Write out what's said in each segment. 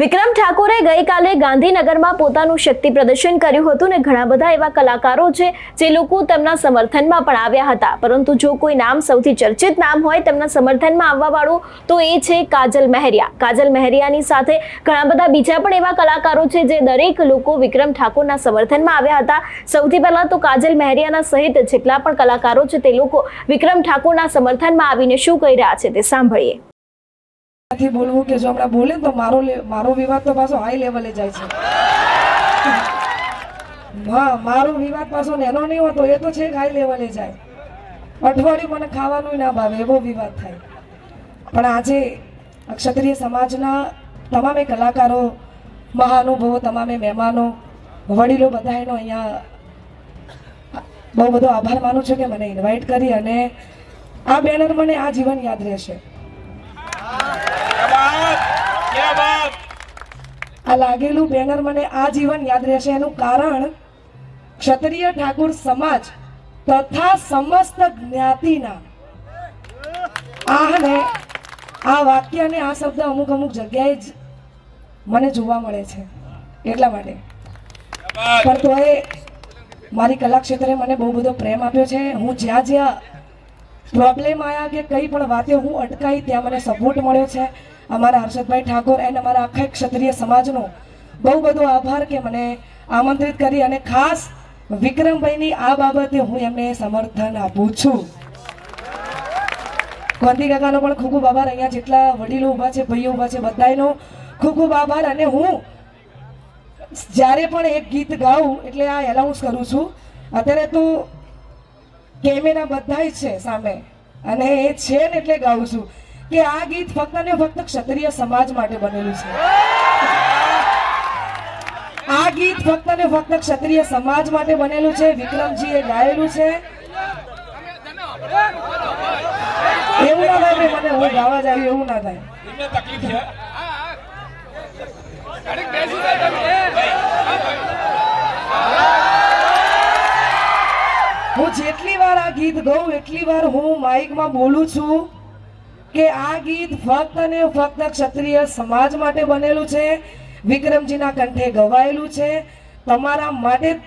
વિક્રમ ઠાકોરે ગઈકાલે ગાંધીનગરમાં પોતાનું શક્તિ પ્રદર્શન કર્યું હતું ને ઘણા બધા એવા કલાકારો છે જે લોકો તેમના સમર્થનમાં પણ આવ્યા હતા. પરંતુ જો કોઈ નામ સૌથી ચર્ચિત નામ હોય તેમના સમર્થનમાં આવવા વાળું તો એ છે કાજલ મહેરિયા. કાજલ મહેરિયાની સાથે ઘણા બધા બીજા પણ એવા કલાકારો છે જે દરેક લોકો વિક્રમ ઠાકોરના સમર્થનમાં આવ્યા હતા. સૌથી પહેલા તો કાજલ મહેરિયાના સહિત જેટલા પણ કલાકારો છે તે લોકો વિક્રમ ઠાકોરના સમર્થનમાં આવીને શું કહી રહ્યા છે તે સાંભળીએ. નથી બોલવું કે જો હમણાં બોલે તો મારો મારો વિવાદ તો પાછો હાઈ લેવલે જાય છે. મારો વિવાદ પાછો નેનો નહીં હોતો, એ તો છે હાઈ લેવલે જાય. અઠવાડિયું મને ખાવાનું ના ભાવે, એવો વિવાદ થાય. પણ આજે ક્ષત્રિય સમાજના તમામે કલાકારો, મહાનુભવો, તમામે મહેમાનો, વડીલો બધાનો અહીંયા બહુ બધો આભાર માનું છું કે મને ઇન્વાઇટ કરી અને આ બેનર મને આ જીવન યાદ રહેશે. લાગેલું બેનર મને આ જીવન યાદ રહેશે. એનું કારણ ક્ષત્રિય ઠાકુર સમાજ તથા સમસ્ત જ્ઞાતિના આને આ વાક્ય અને આ શબ્દ અમુક અમુક જગ્યાએ જ મને જોવા મળે છે. એટલા માટે. પણ તોય મારી કલા ક્ષેત્રે મને બહુ બધો પ્રેમ આપ્યો છે. હું જ્યાં જ્યાં પ્રોબ્લેમ આવ્યા કે કઈ પણ વાતે હું અટકાઈ ત્યાં મને સપોર્ટ મળ્યો છે. અમારા હર્ષદભાઈ ઠાકોર એન્ડ અમારા આખા ક્ષત્રિય સમાજનો બહુ બધો આભાર કે મને આમંત્રિત કરી અને ખાસ વિક્રમભાઈની આ બાબતે હું એમને સમર્થન આપું છું. ગાંધી કાકાનો પણ ખૂબ ખૂબ આભાર. અહીંયા જેટલા વડીલો ઊભા છે, ભાઈઓ ઊભા છે બધાનો ખૂબ ખૂબ આભાર અને હું જ્યારે પણ એક ગીત ગાઉં એટલે આ એનાઉન્સ કરું છું. અત્યારે તો કેમેરા બધા છે સામે અને એ છે ને એટલે ગાઉં છું. કે આ ગીત ફક્ત ને ફક્ત ક્ષત્રિય સમાજ માટે બનેલું છે. આ ગીત ફક્ત ને ફક્ત ક્ષત્રિય સમાજ માટે બનેલું છે. વિક્રમજી એ ગાયેલું છે. એવું ના થાય મને હું ગાવા જ આવ્યું એવું ના થાય. હું જેટલી વાર આ ગીત ગઉં, એટલી વાર હું માઇકમાં બોલું છું. કે આ ગીત ફક્ત અને ફક્ત ક્ષત્રિય સમાજ માટે બનેલું છે. વિક્રમજીના કંઠે ગવાયેલું છે. તમારા માટે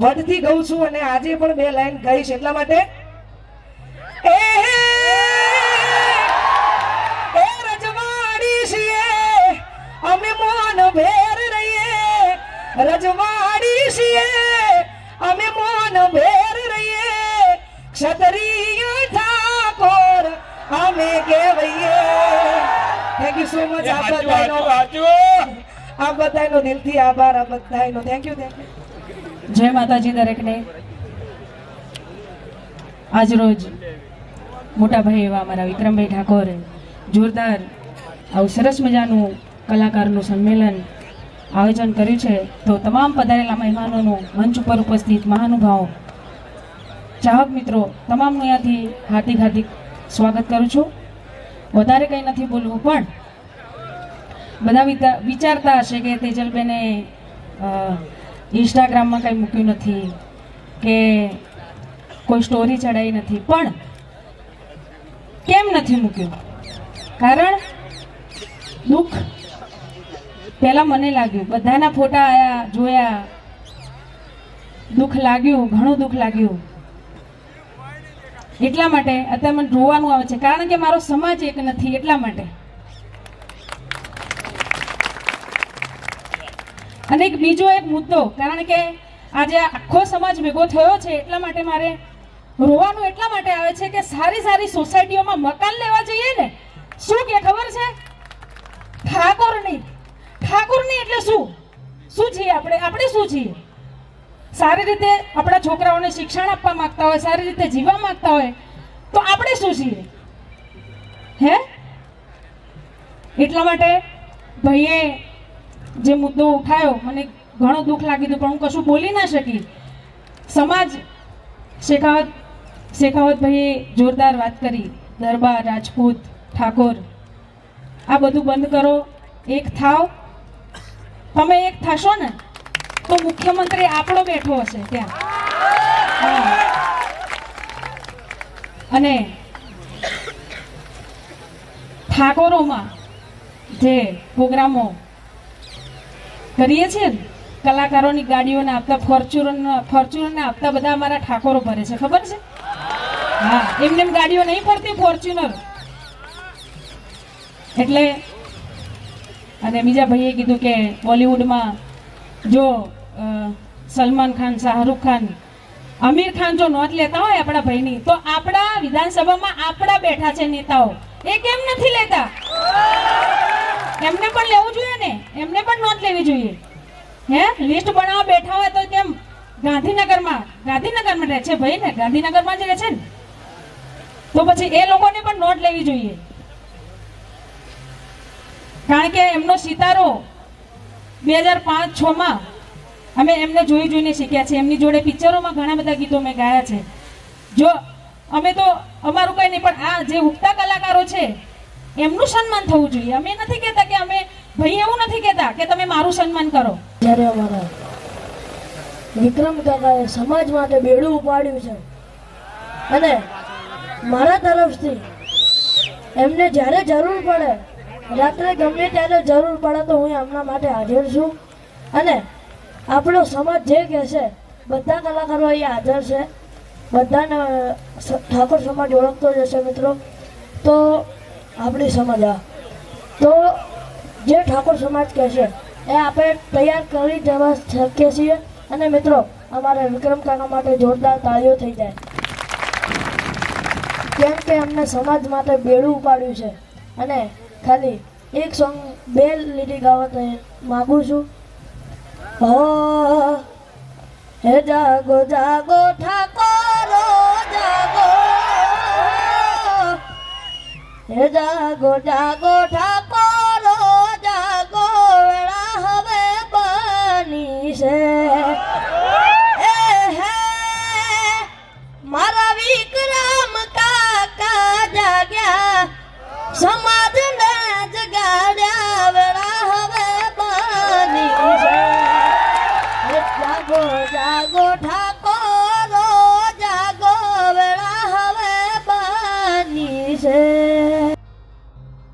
વડથી ગઉં છું અને આજે પણ બે લાઈન ગાઈશ. એટલા માટે? અમે મોન ભેર રહીએ. રજવાડી છીએ. અમે મોન ભેર રહીએ. ક્ષત્રિય ઠાકોર, અમે કહેવાઈએ જય માતાજી દરેકને. આજરોજ મોટા ભાઈ એવા અમારા વિક્રમભાઈ ઠાકોરે જોરદાર આવું સરસ મજાનું કલાકારનું સંમેલન આયોજન કર્યું છે. તો તમામ પધારેલા મહેમાનોનું મંચ ઉપર ઉપસ્થિત મહાનુભાવ ચાહક મિત્રો તમામનું અહીંયાથી હાર્દિક હાર્દિક સ્વાગત કરું છું. વધારે કંઈ નથી બોલવું પણ બધા વિચારતા હશે કે તેજલબેને ઇન્સ્ટાગ્રામમાં કંઈ મૂક્યું નથી કે કોઈ સ્ટોરી ચડાવી નથી. પણ કેમ નથી મૂક્યું? કારણ દુઃખ પહેલાં મને લાગ્યું. બધાના ફોટા આયા, જોયા. દુઃખ લાગ્યું, ઘણું દુઃખ લાગ્યું. એટલા માટે અત્યારે મને જોવાનું આવે છે. કારણ કે મારો સમાજ એક નથી એટલા માટે. અને એક બીજો એક મુદ્દો, કારણ કે આજે આખો સમાજ ભેગો થયો છે, એટલા માટે મારે રોવાનું એટલા માટે આવે છે કે સારી સારી સોસાયટીઓમાં મકાન લેવા જઈએ ને. શું કે ખબર છે? ઠાકોર નહીં ઠાકોર નહીં એટલે શું? શું છીએ આપણે? આપણે શું છીએ? સારી રીતે આપણા છોકરાઓને શિક્ષણ આપવા માંગતા હોય, સારી રીતે જીવવા માંગતા હોય, તો આપણે શું છીએ? હે? એટલા માટે ભાઈએ જે મુદ્દો ઉઠાયો, મને ઘણું દુઃખ લાગ્યું હતું, પણ હું કશું બોલી ના શકી. સમાજ શેખાવત, શેખાવતભાઈએ જોરદાર વાત કરી. દરબાર, રાજપૂત, ઠાકોર, આ બધું બંધ કરો. એક થાવ. તમે એક થશો ને, તો મુખ્યમંત્રી આપણો બેઠો હશે ત્યાં. અને ઠાકોરોમાં જે પ્રોગ્રામો કરીએ છીએ કલાકારોની ગાડીઓને આપતા ફોર્ચ્યુનર ફોર્ચ્યુનરને આપતા બધા અમારા ઠાકોરો ભરે છે. ખબર છે? હા, એમને ગાડીઓ નહીં ફરતી, ફોર્ચ્યુનર. એટલે, અને બીજા ભાઈએ કીધું કે બોલિવૂડમાં જો સલમાન ખાન, શાહરૂખ ખાન આમિર ખાન જો નોંધ લેતા હોય આપણા ભાઈની, તો આપણા વિધાનસભામાં આપણા બેઠા છે નેતાઓ. એ કેમ નથી લેતા? એમને પણ લેવું જોઈએ ને? એમને પણ નોંધ લેવી જોઈએ. હે? લિસ્ટ બનાવવા બેઠા હોય તો કેમ? ગાંધીનગરમાં. ગાંધીનગરમાં રહે છે ભાઈ ને? ગાંધીનગરમાં જ રહે છે ને? તો પછી એ લોકોને પણ નોંધ લેવી જોઈએ. કારણ કે એમનો સિતારો બે હજાર પાંચ છમાં અમે એમને જોઈ જોઈને શીખ્યા છે એમની જોડે પિક્ચરોમાં ઘણા બધા ગીતો મેં ગાયા છે. જો, અમે તો અમારું કંઈ નહીં, પણ આ જે ઉગતા કલાકારો છે એમનું સન્માન થવું જોઈએ. અમે નથી કહેતા કે અમે ભાઈ એવું નથી કહેતા કે તમે મારું સન્માન કરો. જ્યારે અમારા વિક્રમ કાકાએ સમાજ માટે બેડું ઉપાડ્યું છે, અને મારા તરફથી એમને જ્યારે જરૂર પડે, રાત્રે ગમે ત્યારે જરૂર પડે તો હું એમના માટે હાજર છું. અને આપણો સમાજ જે કહેશે, બધા કલાકારો અહીંયા હાજર છે. બધાને ઠાકોર સમાજ ઓળખતો જશે મિત્રો. તો આપણી સમજ આ. તો જે ઠાકોર સમાજ કહે છે, એ આપણે તૈયાર કરી જવા શકીએ છીએ. અને મિત્રો, અમારે વિક્રમ કાકા માટે જોરદાર તાળીઓ થઈ જાય. કેમ કે અમને સમાજ માટે બેડું ઉપાડ્યું છે. અને ખાલી એક સોંગ બે લીટી ગાવા માગું છું. હે જાગો જાગો ઠાકોરો. હે જાગો જાગો, ઠાકોરો, જાગો, વેળા હવે બની છે. એ હે, મારા વિક્રમ કાકા જાગ્યા, સમાજને જગાડ્યા, વેળા હવે બની છે. જાગો જાગો